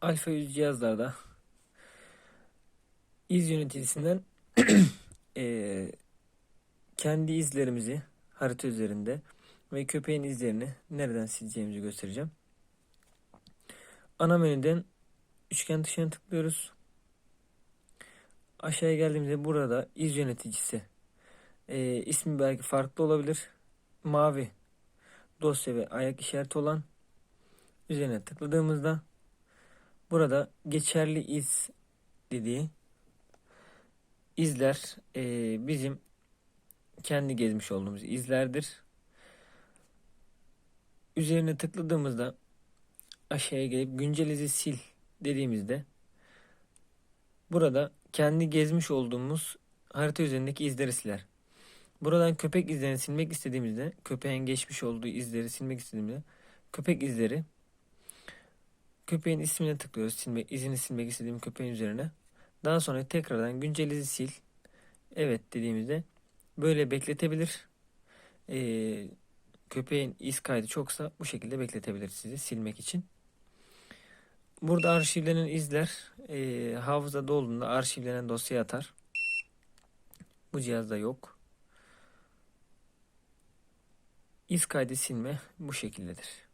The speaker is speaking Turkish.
Alfa 100 cihazlarda iz yöneticisinden eee, kendi izlerimizi harita üzerinde ve köpeğin izlerini nereden sileceğimizi göstereceğim. Ana menüden üçgen tuşuna tıklıyoruz. Aşağıya geldiğimizde burada iz yöneticisi eee, ismi belki farklı olabilir. Mavi dosya ve ayak işareti olan üzerine tıkladığımızda burada geçerli iz dediği izler eee, bizim kendi gezmiş olduğumuz izlerdir. Üzerine tıkladığımızda aşağıya gelip güncel izi sil dediğimizde burada kendi gezmiş olduğumuz harita üzerindeki izleri siler. Buradan köpek izlerini silmek istediğimizde köpeğin geçmiş olduğu izleri silmek istediğimizde köpek izleri köpeğin ismine tıklıyoruz. Silmek, izini silmek istediğim köpeğin üzerine. Daha sonra tekrardan güncel izi sil. Evet dediğimizde böyle bekletebilir. Ee, köpeğin iz kaydı çoksa bu şekilde bekletebilir sizi silmek için. Burada arşivlenen izler e, hafızada olduğunda arşivlenen dosyaya atar. Bu cihazda yok. İz kaydı silme bu şekildedir.